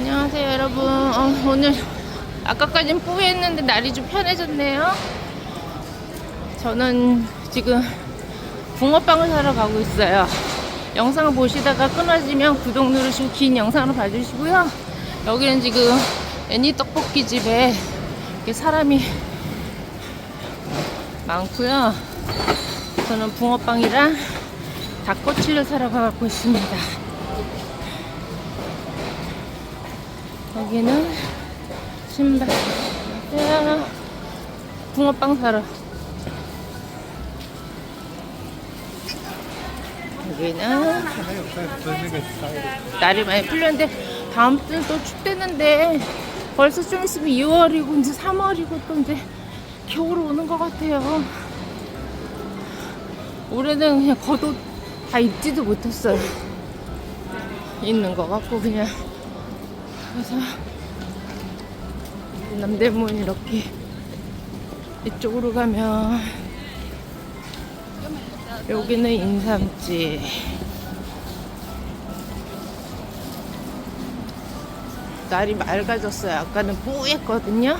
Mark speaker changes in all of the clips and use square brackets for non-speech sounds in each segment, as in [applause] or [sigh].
Speaker 1: 안녕하세요 여러분. 어, 오늘 아까까진 뿌했는데 날이 좀 편해졌네요. 저는 지금 붕어빵을 사러 가고 있어요. 영상을 보시다가 끊어지면 구독 누르시고 긴 영상을 봐주시고요. 여기는 지금 애니 떡볶이 집에 이렇게 사람이 많고요. 저는 붕어빵이랑 닭꼬치를 사러 가고 있습니다 여기는 신발 야, 붕어빵 사러. 여기는 날이 많이 풀렸는데 다음 주는 또 춥대는데 벌써 좀 있으면 2월이고 이제 3월이고 또 이제 겨울 오는 것 같아요. 올해는 그냥 겉옷 다 입지도 못했어요. 있는 것 같고 그냥 그래서 남대문 이렇게 이쪽으로 가면 여기는 인삼집. 날이 맑아졌어요. 아까는 뿌였거든요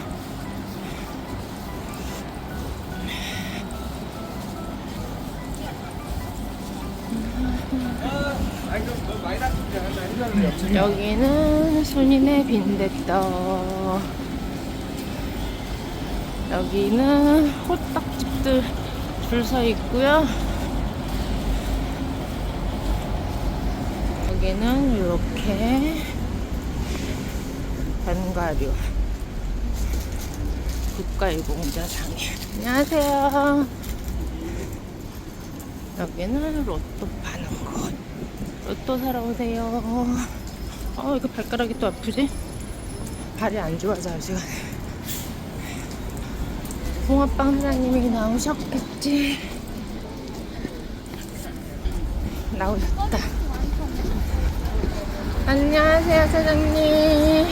Speaker 1: 여기는 손님의 빈대떡. 여기는 호떡집들 줄 서 있고요. 여기는 이렇게 견과류 국가유공자상에. 안녕하세요. 여기는 로또 파는 곳 로또 사러 오세요 어 이거 발가락이 또 아프지? 발이 안 좋아서 아직 붕어빵 사장님이 나오셨겠지 나오셨다 안녕하세요 사장님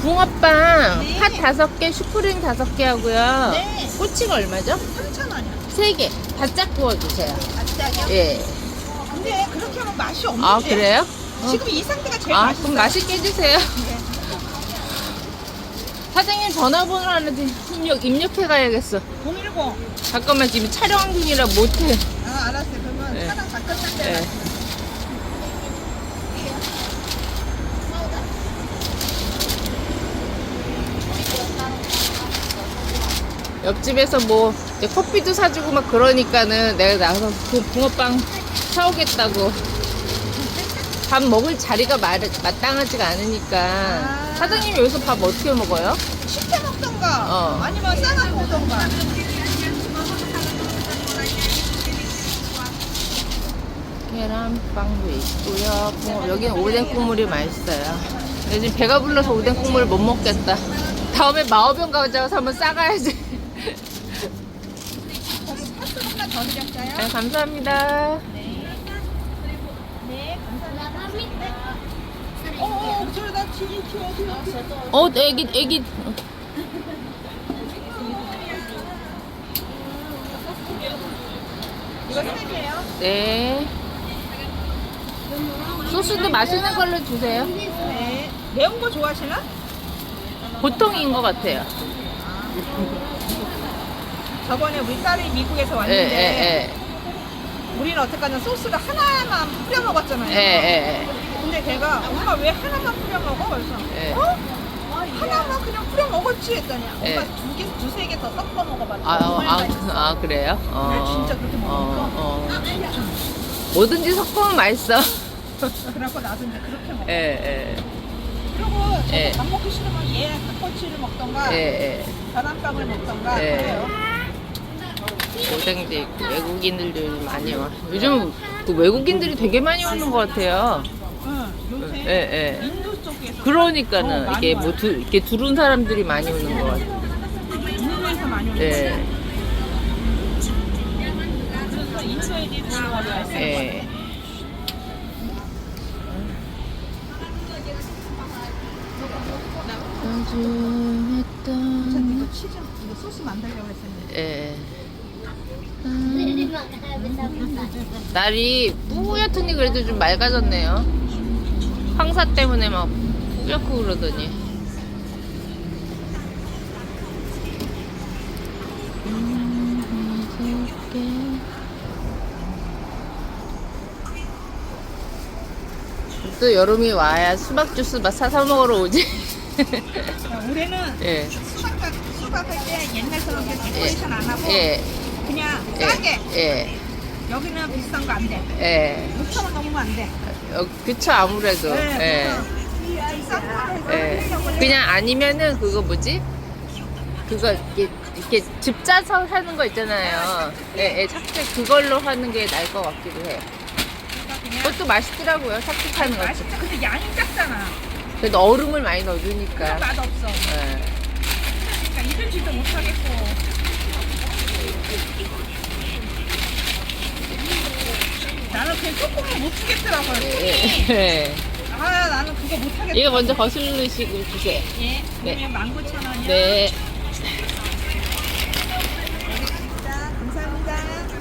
Speaker 1: 붕어빵 팥 다섯 개 슈프림 다섯 개 하고요
Speaker 2: 네.
Speaker 1: 꼬치가 얼마죠?
Speaker 2: 3,000원이요.
Speaker 1: 세 개 바짝 구워주세요
Speaker 2: 갑자기요?
Speaker 1: 예.
Speaker 2: 근데 그렇게 하면 맛이 없는데.
Speaker 1: 아 그래요?
Speaker 2: 지금 이 상태가 제일
Speaker 1: 아
Speaker 2: 맛있어요.
Speaker 1: 그럼 맛있게 해주세요
Speaker 2: 네. [laughs]
Speaker 1: 사장님 전화번호 하는데 입력, 입력해 가야겠어
Speaker 2: 010.
Speaker 1: 잠깐만 지금 촬영 중이라 못해
Speaker 2: 아, 알았어요. 그러면
Speaker 1: 네.
Speaker 2: 다 끝날 때.
Speaker 1: 예. 옆집에서 뭐 이제 커피도 사주고 막 그러니까는 내가 나가서 그 붕어빵 사오겠다고 밥 먹을 자리가 마, 마땅하지가 않으니까
Speaker 2: 아.
Speaker 1: 사장님 여기서 밥 어떻게 먹어요?
Speaker 2: 식혜 먹던가.
Speaker 1: 어.
Speaker 2: 아니면 쌍화고 오던가.
Speaker 1: 계란빵도 있고요. 붕어, 여기는 오뎅 국물이 맛있어요. 근데 지금 배가 불러서 오뎅 국물을 못 먹겠다. 다음에 마오병 가져가서 한번 싸가야지. 네, 감사합니다.
Speaker 2: 네, 감사합니다. 어, 어, 저나 튀기 튀어 튀어.
Speaker 1: 어, 애기, 애기.
Speaker 2: 이거 세 개요?
Speaker 1: 네. 소스도 맛있는 걸로 주세요.
Speaker 2: 네. 매운 거 좋아하시나?
Speaker 1: 보통인 것 같아요.
Speaker 2: 저번에 우리 딸이 미국에서
Speaker 1: 예,
Speaker 2: 왔는데
Speaker 1: 예,
Speaker 2: 우리는 어떡하냐 소스를 하나만 뿌려 먹었잖아요.
Speaker 1: 예. 예, 예,
Speaker 2: 근데 걔가 엄마 왜 하나만 뿌려 먹어? 그래서
Speaker 1: 예.
Speaker 2: 어? 하나만 그냥 뿌려 먹었지 했더니
Speaker 1: 예.
Speaker 2: 엄마 두 개, 두세 개 더 섞어 먹어봤지.
Speaker 1: 아, 어,
Speaker 2: 정말
Speaker 1: 아,
Speaker 2: 맛있어.
Speaker 1: 아, 그래요? 어.
Speaker 2: 나 진짜 그렇게 먹으니까.
Speaker 1: 어, 어. 뭐든지 섞으면 맛있어. [laughs]
Speaker 2: 그래갖고 나도 이제 그렇게 먹어.
Speaker 1: 예, 예.
Speaker 2: 그리고 저도
Speaker 1: 예.
Speaker 2: 밥 먹기 싫으면 얘 닭꼬치를 먹던가
Speaker 1: 예, 예.
Speaker 2: 계란빵을 먹던가
Speaker 1: 예.
Speaker 2: 그래요.
Speaker 1: 오뎅도 있고 외국인들도 많이 와. 요즘 그 외국인들이 되게 많이 오는 것 같아요.
Speaker 2: 응, 요새
Speaker 1: 예, 예.
Speaker 2: 인도 쪽에서
Speaker 1: 그러니까는
Speaker 2: 어,
Speaker 1: 이게 뭐 두, 이렇게 두른 사람들이 많이 오는 것 같아요.
Speaker 2: 인도에서 많이 오는
Speaker 1: 예.
Speaker 2: 그래서 인도 오는 거예요.
Speaker 1: 예.
Speaker 2: 이거 치즈 이거 소스 만들려고 했었는데
Speaker 1: 예. 날이 뿌옇더니 그래도 좀 맑아졌네요. 황사 때문에 막 끓였고 그러더니. 또 여름이 와야 수박 주스 막 사서 먹으러 오지.
Speaker 2: 올해는 [laughs]
Speaker 1: 예.
Speaker 2: 수박 수박할 때 옛날처럼 이렇게 데코레이션 안 하고
Speaker 1: 예.
Speaker 2: 그냥
Speaker 1: 예.
Speaker 2: 싸게
Speaker 1: 예.
Speaker 2: 여기는 비싼 거 안 돼.
Speaker 1: 예.
Speaker 2: 6천 원 넘으면 안 돼.
Speaker 1: 어, 그쵸, 아무래도. 예.
Speaker 2: 네,
Speaker 1: 예.
Speaker 2: 해요.
Speaker 1: 그냥 아니면은 그거 뭐지? 그거 이렇게, 이렇게 집 짜서 하는 거 있잖아요. 예, 예, 착색 그걸로 하는 게 나을 것 같기도 해요. 그것도 맛있더라고요, 착색하는 것도.
Speaker 2: 맛있다. 근데 양이 작잖아.
Speaker 1: 그래도 얼음을 많이 넣어주니까.
Speaker 2: 맛 없어.
Speaker 1: 예.
Speaker 2: 그러니까 이러지도 못하겠고. 나는 그냥 조금은 못 주겠더라고요. 손이.
Speaker 1: 예.
Speaker 2: 아 나는 그거 못하겠다.
Speaker 1: 이거 먼저 거슬리시고 주세요.
Speaker 2: 예.
Speaker 1: 네.
Speaker 2: 그러면 19,000원이요.
Speaker 1: 네.
Speaker 2: 자, 감사합니다.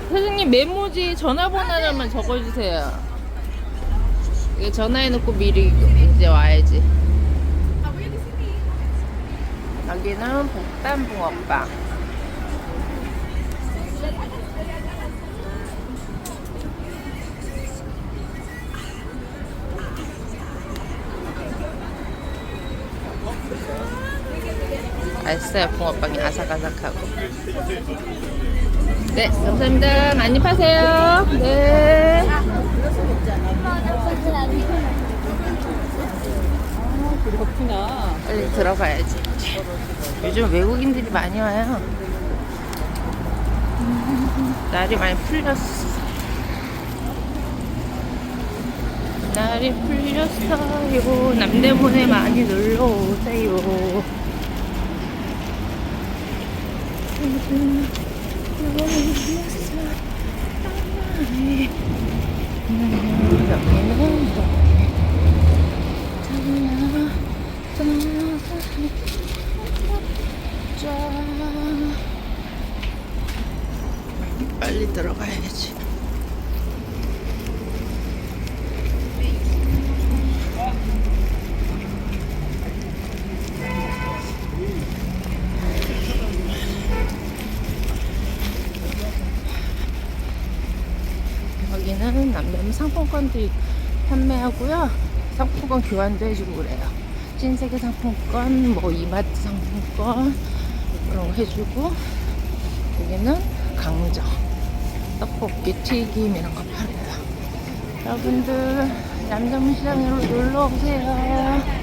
Speaker 1: 사장님 메모지 전화번호 하나만 적어주세요. 이거 전화해놓고 미리 이제 와야지. 여기는 복단 붕어빵. 맛있어요 붕어빵이 아삭아삭하고. 네, 감사합니다. 많이 파세요. 네.
Speaker 2: 그렇구나.
Speaker 1: 빨리 들어가야지. 요즘 외국인들이 많이 와요. 음, 날이 많이 풀렸어. 날이 풀렸어요. 남대문에 많이 놀러 오세요. 빨리 들어가야지. 남대문 상품권도 판매하고요. 상품권 교환도 해주고 그래요. 신세계 상품권, 뭐 이마트 상품권 그런 거 해주고 여기는 강정, 떡볶이, 튀김 이런 거 팔아요. 여러분들 남대문 시장으로 놀러 오세요.